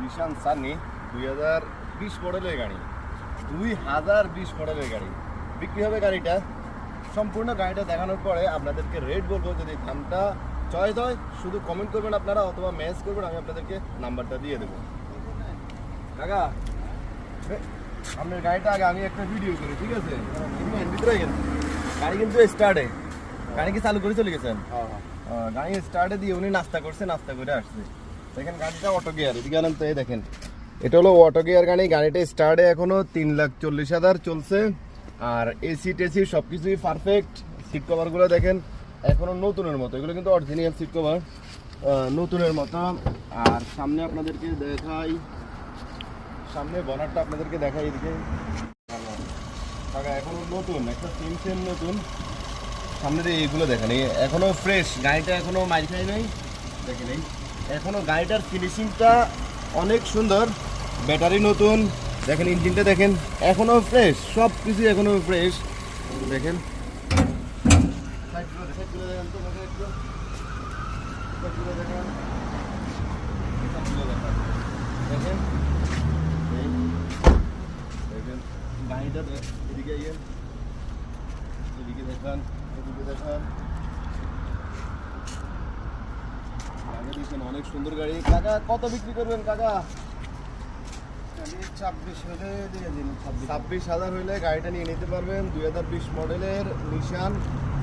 নিশান সানি দুই হাজার বিশ মডেলের গাড়ি। দুই হাজার বিশ মডেলের গাড়ি। বিক্রি হবে গাড়িটা। সম্পূর্ণ গাড়িটা দেখানোর পরে আপনাদেরকে রেট বলব যদি দামটা চয়েস হয় শুধু কমেন্ট করবেন আপনারা অথবা মেসেজ করবেন আমি আপনাদেরকে নাম্বারটা দিয়ে দেবো। কাকা আপনার গাড়িটা আগে আমি একটা ভিডিও করি ঠিক আছে? ভিতরে গাড়ি কিন্তু স্টার্টে গাড়ি কি চালু করে চলে গেছেন? গাড়ি স্টার্টে দিয়ে উনি নাস্তা করছে নাস্তা করে আসছে। দেখেন গাড়িটা অটো গিয়ার এদিকে আনেন দেখেন। এটা হলো অটো গিয়ার গাড়ি, গাড়িটা স্টার্টে এখনও তিন লাখ চল্লিশ হাজার চলছে। আর এসি টেসি সব কিছুই পারফেক্ট সিট কভারগুলো দেখেন, এখনও নতুনের মতো। এগুলো কিন্তু অরিজিনাল সিট কভার নতুনের মতো। আর সামনে আপনাদেরকে দেখাই, সামনে বনারটা আপনাদেরকে দেখাই এদিকে। টাকা এখনও নতুন, একটা সেম সেম নতুন। সামনের এইগুলো দেখেন, এই এখনও ফ্রেশ গাড়িটা এখনও মাইর খাই নাই। দেখেন এই। এখনও গাড়িটার ফিনিশিংটা অনেক সুন্দর। ব্যাটারি নতুন। দেখেন ইঞ্জিনটা দেখেন, এখনও ফ্রেশ সব কিছু এখনও ফ্রেশ দেখেন। দেখেন। দেখেন। গাড়িটা এদিকে এদিকে দেখান এদিকে দেখান। আগে অনেক সুন্দর গাড়ি। কাকা কত বিক্রি করবেন কাকা? ছাব্বিশ হলে দিয়ে দিন ছাব্বিশ। হাজার হইলে গাড়িটা নিয়ে নিতে পারবেন দুই হাজার বিশ মডেলের নিশান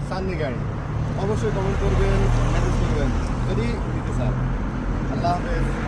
সান্নি গাড়ি। অবশ্যই কমেন্ট করবেন মেসেজ করবেন। যদি নিতে চান। আল্লাহ হাফেজ।